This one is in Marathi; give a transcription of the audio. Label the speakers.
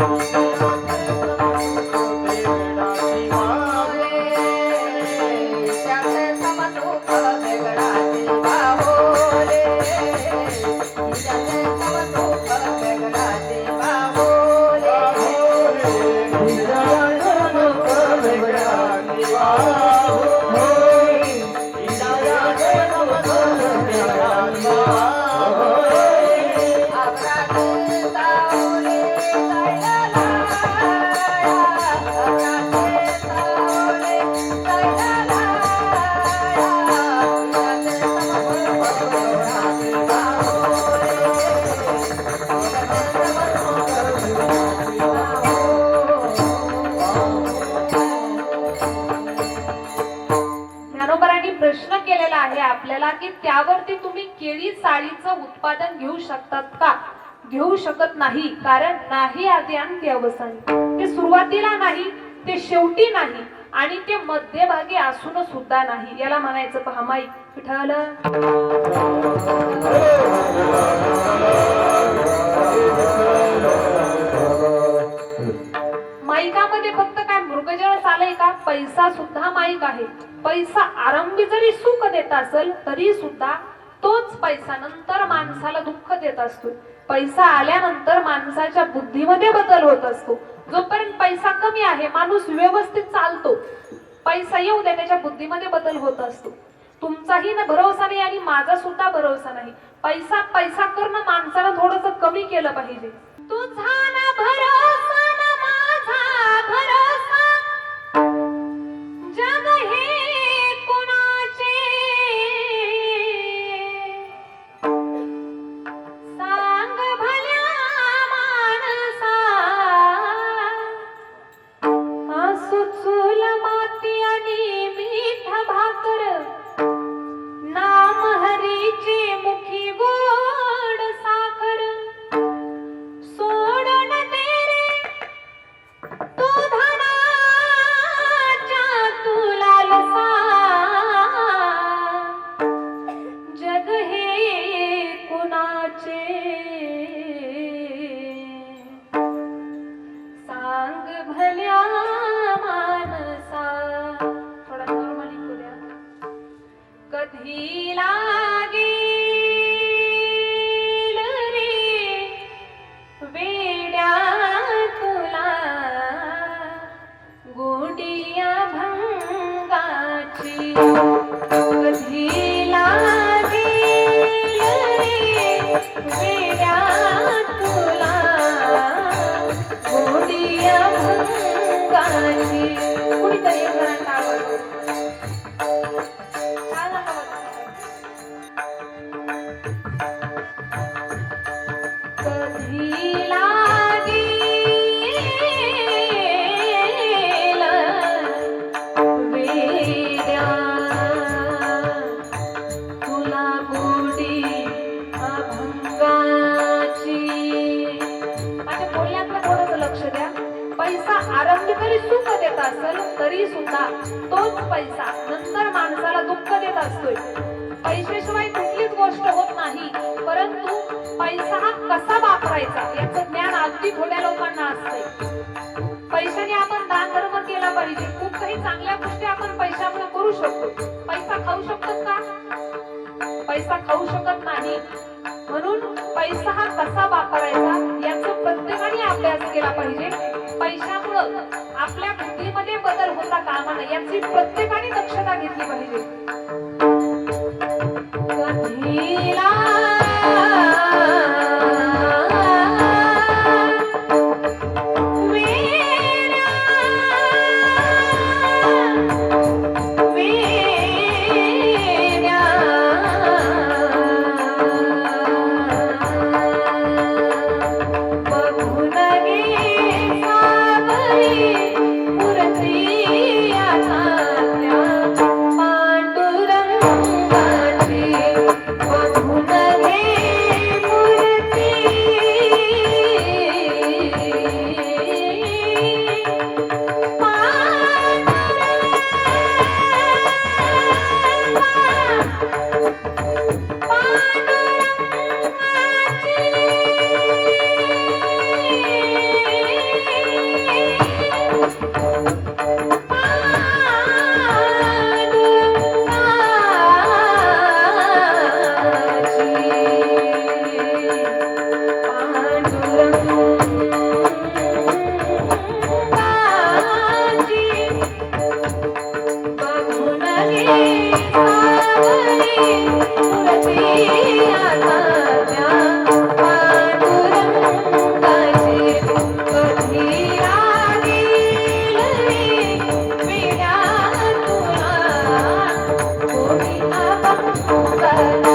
Speaker 1: Thank you. आहे की त्यावरती तुम्ही केळी साळीचं उत्पादन घेऊ शकतात का? घेऊ शकत नाही कारण नाही आधी अंती अवसान ते सुरुवातीला नाही ते शेवटी नाही आणि ते मध्यभागी असून सुद्धा नाही. याला म्हणायचं पहा माई विठ्ठल माईकामध्ये फक्त काय मृगजळ चालय का? पैसा सुद्धा माईक आहे. पैसा आरंभी जरी सुख देत असेल तरी सुद्धा तोच पैसा नंतर माणसाला दुःख देत असतो. पैसा आल्यानंतर माणसाच्या बुद्धीमध्ये बदल होत असतो. जोपर्यंत पैसा कमी आहे माणूस व्यवस्थित चालतो. पैसा येऊ दे त्याच्या बुद्धीमध्ये बदल होत असतो. तुमचाही ना भरोसा नाही आणि माझा सुद्धा भरोसा नाही. पैसा पैसा करणं माणसाला थोडस कमी केलं पाहिजे. तुझा ना भरोसा! भल्या मानसा. थोडा नॉर्मली करूया कधी लागेल Música असेल तरी सुद्धा तोच पैसा नंतर माणसाला दुःख देत असतोय. पैशाशिवाय कुठलीच गोष्ट होत नाही परंतु पैसा हा कसा वापरायचा याचं ज्ञान अगदी थोड्या लोकांना असते पैशाने आपण दान धर्म केला पाहिजे. खूप काही चांगल्या गोष्टी आपण पैशामुळे करू शकतो. पैसा खाऊ शकतो का? पैसा खाऊ शकत नाही. म्हणून पैसा हा कसा वापरायचा? याची प्रत्येकाने दक्षता घेतली पाहिजे. Bye.